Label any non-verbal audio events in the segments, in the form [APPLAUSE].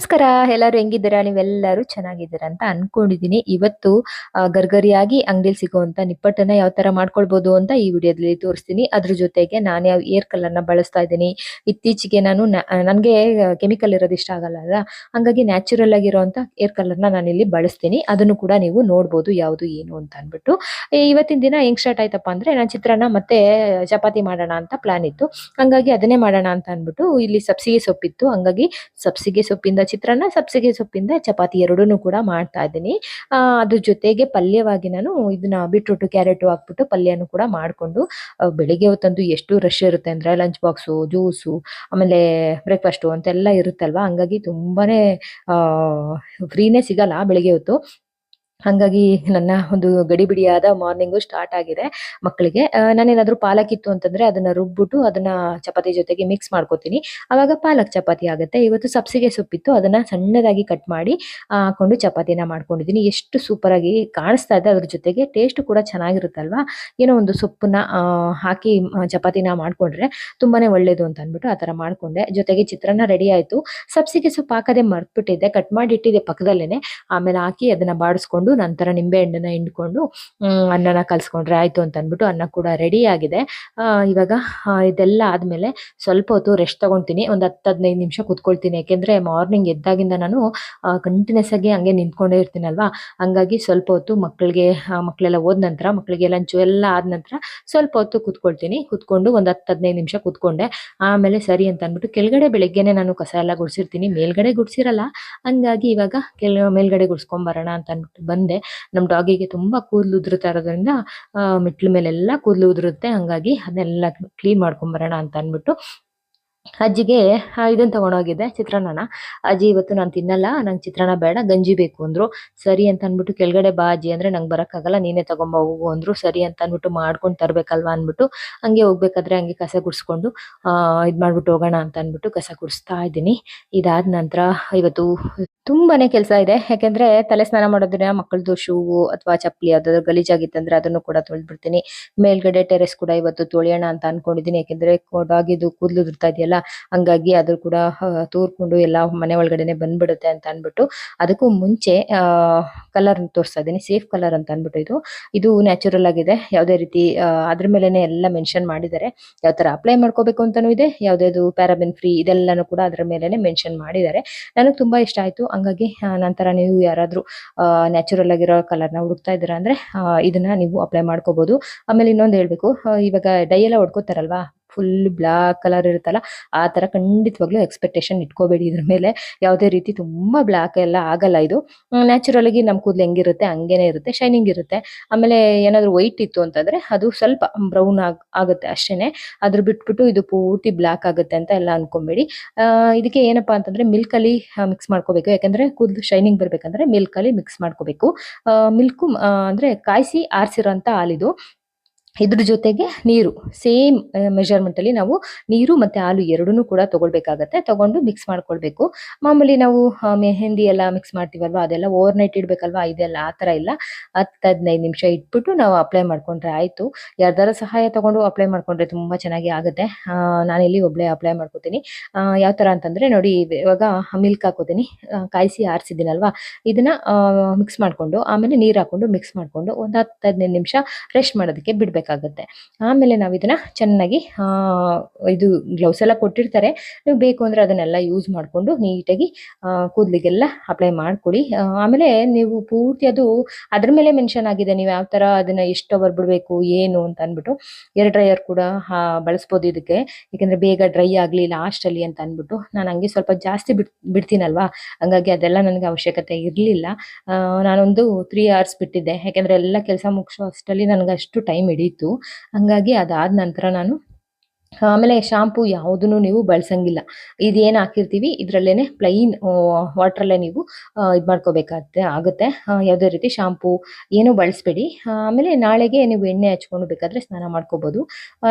ನಮಸ್ಕಾರ. ಎಲ್ಲರೂ ಹೆಂಗಿದ್ದೀರಾ? ನೀವೆಲ್ಲರೂ ಚೆನ್ನಾಗಿದ್ದೀರಾ ಅಂತ ಅನ್ಕೊಂಡಿದ್ದೀನಿ. ಇವತ್ತು ಗರ್ಗರಿಯಾಗಿ ಅಂಗಡಿಲಿ ಸಿಗುವಂತ ನಿಪ್ಪಟ್ಟನ್ನ ಯಾವ ತರ ಮಾಡ್ಕೊಳ್ಬಹುದು ಅಂತ ಈ ವಿಡಿಯೋದಲ್ಲಿ ತೋರಿಸ್ತೀನಿ. ಅದ್ರ ಜೊತೆಗೆ ನಾನು ಯಾವ ಏರ್ ಕಲರ್ನ ಬಳಸ್ತಾ ಇದ್ದೀನಿ. ಇತ್ತೀಚೆಗೆ ನಾನು ನನಗೆ ಕೆಮಿಕಲ್ ಇರೋದು ಇಷ್ಟ ಆಗಲ್ಲ ಅಲ್ಲ? ಹಂಗಾಗಿ ನ್ಯಾಚುರಲ್ ಆಗಿರುವಂತ ಏರ್ ಕಲರ್ ನಾನು ಇಲ್ಲಿ ಬಳಸ್ತೀನಿ. ಅದನ್ನು ಕೂಡ ನೀವು ನೋಡ್ಬೋದು, ಯಾವುದು ಏನು ಅಂತ ಅನ್ಬಿಟ್ಟು ಇವತ್ತಿನ ದಿನ ಹೆಂಗ್ ಸ್ಟಾರ್ಟ್ ಆಯ್ತಪ್ಪ ಅಂದ್ರೆ, ನಾನು ಚಿತ್ರಾನ್ನ ಮತ್ತೆ ಚಪಾತಿ ಮಾಡೋಣ ಅಂತ ಪ್ಲಾನ್ ಇತ್ತು. ಹಂಗಾಗಿ ಅದನ್ನೇ ಮಾಡೋಣ ಅಂತ ಅನ್ಬಿಟ್ಟು ಇಲ್ಲಿ ಸಬ್ಸಿಗೆ ಸೊಪ್ಪಿತ್ತು. ಹಂಗಾಗಿ ಸಬ್ಸಿಗೆ ಸೊಪ್ಪಿಂದ ಚಿತ್ರಾನ್ನ, ಸಬ್ಸಿಗೆ ಸೊಪ್ಪಿಂದ ಚಪಾತಿ ಎರಡೂ ಕೂಡ ಮಾಡ್ತಾ ಇದ್ದೀನಿ. ಅದ್ರ ಜೊತೆಗೆ ಪಲ್ಯವಾಗಿ ನಾನು ಇದನ್ನ ಬಿಟ್ರೋಟು, ಕ್ಯಾರೆಟ್ ಹಾಕ್ಬಿಟ್ಟು ಪಲ್ಯನೂ ಕೂಡ ಮಾಡ್ಕೊಂಡು ಬೆಳಿಗ್ಗೆ ಹೊತ್ತಂತೂ ಎಷ್ಟು ರಶ್ ಇರುತ್ತೆ ಅಂದ್ರೆ ಲಂಚ್ ಬಾಕ್ಸು ಜ್ಯೂಸು ಆಮೇಲೆ ಬ್ರೇಕ್ಫಾಸ್ಟು ಅಂತೆಲ್ಲ ಇರುತ್ತಲ್ವಾ? ಹಂಗಾಗಿ ತುಂಬಾನೇ, ಆ ಫ್ರೀನೇ ಸಿಗಲ್ಲ ಬೆಳಿಗ್ಗೆ ಹೊತ್ತು. ಹಂಗಾಗಿ ನನ್ನ ಒಂದು ಗಡಿಬಿಡಿಯಾದ ಮಾರ್ನಿಂಗು ಸ್ಟಾರ್ಟ್ ಆಗಿದೆ ಮಕ್ಕಳಿಗೆ. ನಾನೇನಾದರೂ ಪಾಲಕ್ ಇತ್ತು ಅಂತಂದ್ರೆ ಅದನ್ನ ರುಬ್ಬಿಟ್ಟು ಅದನ್ನ ಚಪಾತಿ ಜೊತೆಗೆ ಮಿಕ್ಸ್ ಮಾಡ್ಕೋತೀನಿ. ಅವಾಗ ಪಾಲಕ್ ಚಪಾತಿ ಆಗುತ್ತೆ. ಇವತ್ತು ಸಬ್ಸಿಗೆ ಸೊಪ್ಪಿತ್ತು. ಅದನ್ನ ಸಣ್ಣದಾಗಿ ಕಟ್ ಮಾಡಿ ಹಾಕೊಂಡು ಚಪಾತಿನ ಮಾಡ್ಕೊಂಡಿದ್ದೀನಿ. ಎಷ್ಟು ಸೂಪರ್ ಆಗಿ ಕಾಣಿಸ್ತಾ ಇದೆ ಅದ್ರ ಜೊತೆಗೆ ಟೇಸ್ಟ್ ಕೂಡ ಚೆನ್ನಾಗಿರುತ್ತಲ್ವಾ? ಏನೋ ಒಂದು ಸೊಪ್ಪನ್ನ ಹಾಕಿ ಚಪಾತಿನ ಮಾಡ್ಕೊಂಡ್ರೆ ತುಂಬಾನೇ ಒಳ್ಳೇದು ಅಂತ ಅಂದ್ಬಿಟ್ಟು ಆ ತರ ಮಾಡ್ಕೊಂಡೆ. ಜೊತೆಗೆ ಚಿತ್ರಾನ್ನ ರೆಡಿ ಆಯ್ತು. ಸಬ್ಸಿಗೆ ಸೊಪ್ಪು ಹಾಕದೆ ಮರ್ತ್ಬಿಟ್ಟಿದ್ದೆ. ಕಟ್ ಮಾಡಿ ಇಟ್ಟಿದ್ದೆ ಪಕ್ಕದಲ್ಲೇನೆ. ಆಮೇಲೆ ಹಾಕಿ ಅದನ್ನ ಬಾಡಿಸ್ಕೊಂಡು ನಂತರ ನಿಂಬೆ ಹಣ್ಣನ್ನ ಹಿಂಡ್ಕೊಂಡು ಅನ್ನನ ಕಲ್ಸ್ಕೊಂಡ್ರೆ ಆಯ್ತು ಅಂತ ಅಂದ್ಬಿಟ್ಟು ಅನ್ನ ಕೂಡ ರೆಡಿ ಆಗಿದೆ. ಇವಾಗ ಇದೆಲ್ಲ ಆದ್ಮೇಲೆ ಸ್ವಲ್ಪ ಹೊತ್ತು ರೆಸ್ಟ್ ತಗೊಂತೀನಿ. ಒಂದು ಹತ್ತು ಹದಿನೈದು ನಿಮಿಷ ಕುತ್ಕೊಳ್ತೀನಿ. ಯಾಕೆಂದ್ರೆ ಮಾರ್ನಿಂಗ್ ಎದ್ದಾಗಿಂದ ನಾನು ಕಂಟಿನ್ಯೂಸ್ ಆಗಿ ಹಂಗೆ ನಿಂತ್ಕೊಂಡೇ ಇರ್ತೀನಲ್ವಾ? ಹಂಗಾಗಿ ಸ್ವಲ್ಪ ಹೊತ್ತು ಮಕ್ಕಳಿಗೆ ಮಕ್ಕಳೆಲ್ಲ ಹೋದ ನಂತರ ಮಕ್ಕಳಿಗೆ ಲಂಚು ಎಲ್ಲ ಆದ ನಂತರ ಸ್ವಲ್ಪ ಹೊತ್ತು ಕುತ್ಕೊಳ್ತೀನಿ. ಕುತ್ಕೊಂಡು ಒಂದ್ ಹತ್ತು ಹದಿನೈದು ನಿಮಿಷ ಕುತ್ಕೊಂಡೆ. ಆಮೇಲೆ ಸರಿ ಅಂತ ಅಂದ್ಬಿಟ್ಟು ಕೆಳಗಡೆ ಬೆಳಿಗ್ಗೆನೆ ನಾನು ಕಸ ಎಲ್ಲ ಗುಡಿಸಿರ್ತೀನಿ. ಮೇಲ್ಗಡೆ ಗುಡ್ಸಿರಲ್ಲ. ಹಂಗಾಗಿ ಇವಾಗ ಕೆಲ ಮೇಲ್ಗಡೆ ಗುಡ್ಸ್ಕೊಂಡ್ ಬರೋಣ ಅಂತ ಅಂದ್ಬಿಟ್ಟು ಬಂದೆ ನಮ್ ಡಾಗಿಗೆ ತುಂಬಾ ಕೂದಲು ಉದುರುತ್ತಾ ಇರೋದ್ರಿಂದ ಮೆಟ್ಲು ಮೇಲೆಲ್ಲ ಕೂದಲು ಉದುರುತ್ತೆ. ಹಂಗಾಗಿ ಅದನ್ನೆಲ್ಲ ಕ್ಲೀನ್ ಮಾಡ್ಕೊಂಡ್ ಬರೋಣ ಅಂತ ಅನ್ಬಿಟ್ಟು ಅಜ್ಜಿಗೆ ಇದನ್ನ ತಗೊಂಡೋಗಿದ್ದೆ ಚಿತ್ರಾನ್ನನ. ಅಜ್ಜಿ, ಇವತ್ತು ನಾನು ತಿನ್ನಲ್ಲ, ನಂಗೆ ಚಿತ್ರಾನ್ನ ಬೇಡ, ಗಂಜಿ ಬೇಕು ಅಂದ್ರು. ಸರಿ ಅಂತ ಅಂದ್ಬಿಟ್ಟು ಕೆಳಗಡೆ ಬಾ ಅಜ್ಜಿ, ಅಂದ್ರೆ ನಂಗೆ ಬರೋಕ್ಕಾಗಲ್ಲ, ನೀನೇ ತಗೊಂಬ ಹೋಗು ಅಂದ್ರು. ಸರಿ ಅಂತ ಅಂದ್ಬಿಟ್ಟು ಮಾಡ್ಕೊಂಡು ತರ್ಬೇಕಲ್ವಾ ಅಂದ್ಬಿಟ್ಟು, ಹಂಗೆ ಹೋಗ್ಬೇಕಾದ್ರೆ ಹಂಗೆ ಕಸ ಗುಡಿಸ್ಕೊಂಡು ಇದು ಮಾಡ್ಬಿಟ್ಟು ಹೋಗೋಣ ಅಂತ ಅಂದ್ಬಿಟ್ಟು ಕಸ ಗುಡಿಸ್ತಾ ಇದ್ದೀನಿ. ಇದಾದ ನಂತರ ಇವತ್ತು ತುಂಬಾನೇ ಕೆಲಸ ಇದೆ. ಯಾಕೆಂದ್ರೆ ತಲೆ ಸ್ನಾನ ಮಾಡೋದ್ರಿಂದ ಮಕ್ಕಳದು ಶೂ ಅಥವಾ ಚಪ್ಪಲಿ ಯಾವ್ದಾದ್ರು ಗಲೀಜಾಗಿತ್ತಂದ್ರೆ ಅದನ್ನು ಕೂಡ ತೊಳೆದ್ಬಿಡ್ತೀನಿ. ಮೇಲ್ಗಡೆ ಟೆರೆಸ್ ಕೂಡ ಇವತ್ತು ತೊಳೆಯೋಣ ಅಂತ ಅನ್ಕೊಂಡಿದೀನಿ ಯಾಕೆಂದ್ರೆ ಕೊಡಾಗಿದ್ದು ಕೂದಲು ಉದುರ್ತಾ ಇದೆಯಲ್ಲ ಹಂಗಾಗಿ ಅದು ಕೂಡ ತೂರ್ಕೊಂಡು ಎಲ್ಲ ಮನೆ ಒಳಗಡೆನೆ ಬಂದ್ಬಿಡುತ್ತೆ ಅಂತ ಅನ್ಬಿಟ್ಟು ಅದಕ್ಕೂ ಮುಂಚೆ ಕಲರ್ ತೋರಿಸ್ತಾ ಇದ್ದೀನಿ ಸೇಫ್ ಕಲರ್ ಅಂತ ಅನ್ಬಿಟ್ಟು ಇದು ಇದು ನ್ಯಾಚುರಲ್ ಆಗಿದೆ, ಯಾವುದೇ ರೀತಿ ಅದ್ರ ಮೇಲೆನೆ ಎಲ್ಲ ಮೆನ್ಷನ್ ಮಾಡಿದ್ದಾರೆ. ಯಾವ ತರ ಅಪ್ಲೈ ಮಾಡ್ಕೋಬೇಕು ಅಂತಾನೂ ಇದೆ ಯಾವ್ದು ಪ್ಯಾರಾಬಿನ್ ಫ್ರೀ ಇದೆಲ್ಲಾನು ಕೂಡ ಅದ್ರ ಮೇಲೆನೆ ಮೆನ್ಷನ್ ಮಾಡಿದ್ದಾರೆ. ನನಗೆ ತುಂಬಾ ಇಷ್ಟ ಆಯ್ತು, ಹಂಗಾಗಿ ನಂತರ ನೀವು ಯಾರಾದ್ರೂ ನ್ಯಾಚುರಲ್ ಆಗಿರೋ ಕಲರ್ನ ಹುಡುಕ್ತಾ ಇದ್ದೀರಾ ಅಂದ್ರೆ ಇದನ್ನ ನೀವು ಅಪ್ಲೈ ಮಾಡ್ಕೋಬಹುದು ಆಮೇಲೆ ಇನ್ನೊಂದು ಹೇಳ್ಬೇಕು ಇವಾಗ ಡೈ ಎಲ್ಲ ಹೊಡ್ಕೋತಾರಲ್ವಾ ಫುಲ್ ಬ್ಲಾಕ್ ಕಲರ್ ಇರುತ್ತಲ್ಲ, ಆ ತರ ಖಂಡಿತವಾಗ್ಲೂ ಎಕ್ಸ್ಪೆಕ್ಟೇಷನ್ ಇಟ್ಕೋಬೇಡಿ ಇದ್ರ ಮೇಲೆ. ಯಾವುದೇ ರೀತಿ ತುಂಬಾ ಬ್ಲಾಕ್ ಎಲ್ಲ ಆಗಲ್ಲ ಇದು. ನ್ಯಾಚುರಲ್ ಆಗಿ ನಮ್ ಕೂದಲು ಹೆಂಗಿರುತ್ತೆ, ಹಂಗೇನೆ ಇರುತ್ತೆ ಶೈನಿಂಗ್ ಇರುತ್ತೆ. ಆಮೇಲೆ ಏನಾದ್ರು ವೈಟ್ ಇತ್ತು ಅಂತಂದ್ರೆ ಅದು ಸ್ವಲ್ಪ ಬ್ರೌನ್ ಆಗ್, ಆಗುತ್ತೆ ಅಷ್ಟೇನೆ. ಅದ್ರ ಬಿಟ್ಬಿಟ್ಟು ಇದು ಪೂರ್ತಿ ಬ್ಲಾಕ್ ಆಗುತ್ತೆ ಅಂತ ಎಲ್ಲ ಅನ್ಕೊಬೇಡಿ. ಇದಕ್ಕೆ ಏನಪ್ಪಾ ಅಂತಂದ್ರೆ ಮಿಲ್ಕ್ ಅಲ್ಲಿ ಮಿಕ್ಸ್ ಮಾಡ್ಕೋಬೇಕು. ಯಾಕಂದ್ರೆ ಕೂದಲು ಶೈನಿಂಗ್ ಬರ್ಬೇಕಂದ್ರೆ ಮಿಲ್ಕ್ ಅಲ್ಲಿ ಮಿಕ್ಸ್ ಮಾಡ್ಕೋಬೇಕು ಮಿಲ್ಕು ಅಂದ್ರೆ ಕಾಯಿಸಿ ಆರಿಸಿರೋಂತ ಹಾಲಿದು. ಇದ್ರ ಜೊತೆಗೆ ನೀರು, ಸೇಮ್ ಮೆಷರ್ಮೆಂಟ್ ಅಲ್ಲಿ ನಾವು ನೀರು ಮತ್ತೆ ಹಾಲು ಎರಡನ್ನೂ ಕೂಡ ತಗೊಳ್ಬೇಕಾಗತ್ತೆ. ತಗೊಂಡು ಮಿಕ್ಸ್ ಮಾಡ್ಕೊಳ್ಬೇಕು. ಮಾಮೂಲಿ ನಾವು ಮೆಹೆಂದಿ ಎಲ್ಲ ಮಿಕ್ಸ್ ಮಾಡ್ತೀವಲ್ವಾ? ಅದೆಲ್ಲ ಓವರ್ ನೈಟ್ ಇಡ್ಬೇಕಲ್ವಾ? ಇದೆಲ್ಲ ಆ ತರ ಇಲ್ಲ. ಹತ್ತು, ಹದಿನೈದು ನಿಮಿಷ ಇಟ್ಬಿಟ್ಟು ನಾವು ಅಪ್ಲೈ ಮಾಡ್ಕೊಂಡ್ರೆ ಆಯ್ತು. ಯಾರ್ದಾರ ಸಹಾಯ ತಗೊಂಡು ಅಪ್ಲೈ ಮಾಡ್ಕೊಂಡ್ರೆ ತುಂಬಾ ಚೆನ್ನಾಗಿ ಆಗುತ್ತೆ. ನಾನಿಲ್ಲಿ ಒಬ್ಳೆ ಅಪ್ಲೈ ಮಾಡ್ಕೋತೀನಿ. ಯಾವ ತರ ಅಂತಂದ್ರೆ ನೋಡಿ ಇವಾಗ ಮಿಲ್ಕ್ ಹಾಕೋತೀನಿ. ಕಾಯಿಸಿ ಆರಿಸಿದ್ದೀನಲ್ವಾ? ಇದನ್ನ ಮಿಕ್ಸ್ ಮಾಡ್ಕೊಂಡು, ಆಮೇಲೆ ನೀರ್ ಹಾಕೊಂಡು ಮಿಕ್ಸ್ ಮಾಡ್ಕೊಂಡು ಒಂದು ಹತ್ತು, ಹದಿನೈದು ನಿಮಿಷ ರೆಸ್ಟ್ ಮಾಡೋದಕ್ಕೆ ಬಿಡ್ಬೇಕಾಗುತ್ತೆ ಆಮೇಲೆ ನಾವು ಇದನ್ನ ಚೆನ್ನಾಗಿ ಇದು ಗ್ಲೌಸ್ ಎಲ್ಲ ಕೊಟ್ಟಿರ್ತಾರೆ. ನೀವು ಬೇಕು ಅಂದ್ರೆ ಅದನ್ನೆಲ್ಲ ಯೂಸ್ ಮಾಡ್ಕೊಂಡು ನೀಟಾಗಿ ಕೂದಲಿಗೆಲ್ಲ ಅಪ್ಲೈ ಮಾಡ್ಕೊಳ್ಳಿ. ಆಮೇಲೆ ನೀವು ಪೂರ್ತಿ ಅದು ಅದ್ರ ಮೇಲೆ ಮೆನ್ಷನ್ ಆಗಿದೆ, ನೀವು ಯಾವ ತರ ಅದನ್ನ ಎಷ್ಟು ಅವರ್ ಬಿಡಬೇಕು, ಏನು ಅಂತ ಅನ್ಬಿಟ್ಟು ಏರ್ ಡ್ರೈಯರ್ ಕೂಡ ಬಳಸ್ಬೋದು ಇದಕ್ಕೆ. ಯಾಕಂದ್ರೆ ಬೇಗ ಡ್ರೈ ಆಗ್ಲಿ ಲಾಸ್ಟ್ ಅಲ್ಲಿ ಅಂತ ಅನ್ಬಿಟ್ಟು ನಾನು ಹಂಗೆ ಸ್ವಲ್ಪ ಜಾಸ್ತಿ ಬಿಡ್, ಬಿಡ್ತೀನಲ್ವಾ? ಹಂಗಾಗಿ ಅದೆಲ್ಲ ನನಗೆ ಅವಶ್ಯಕತೆ ಇರಲಿಲ್ಲ. ನಾನೊಂದು ತ್ರೀ ಅವರ್ಸ್ ಬಿಟ್ಟಿದ್ದೆ. ಯಾಕಂದ್ರೆ ಎಲ್ಲ ಕೆಲಸ ಮುಗಿಸೋ ಅಷ್ಟರಲ್ಲಿ ನನಗೆ ಅಷ್ಟು ಟೈಮ್ ಹಿಡೀತು ಹಂಗಾಗಿ ಅದಾದ ನಂತರ ನಾನು ಆಮೇಲೆ ಶಾಂಪೂ ಯಾವುದನ್ನು ನೀವು ಬಳಸಂಗಿಲ್ಲ. ಇದೇನು ಹಾಕಿರ್ತೀವಿ ಇದರಲ್ಲೇ ಪ್ಲೈನ್ ವಾಟ್ರಲ್ಲೇ ನೀವು ಇದು ಮಾಡ್ಕೋಬೇಕಾಗತ್ತೆ, ಆಗುತ್ತೆ. ಯಾವುದೇ ರೀತಿ ಶಾಂಪೂ ಏನು ಬಳಸಬೇಡಿ. ಆಮೇಲೆ ನಾಳೆಗೆ ನೀವು ಎಣ್ಣೆ ಹಚ್ಕೊಂಡು ಬೇಕಾದರೆ ಸ್ನಾನ ಮಾಡ್ಕೋಬೋದು.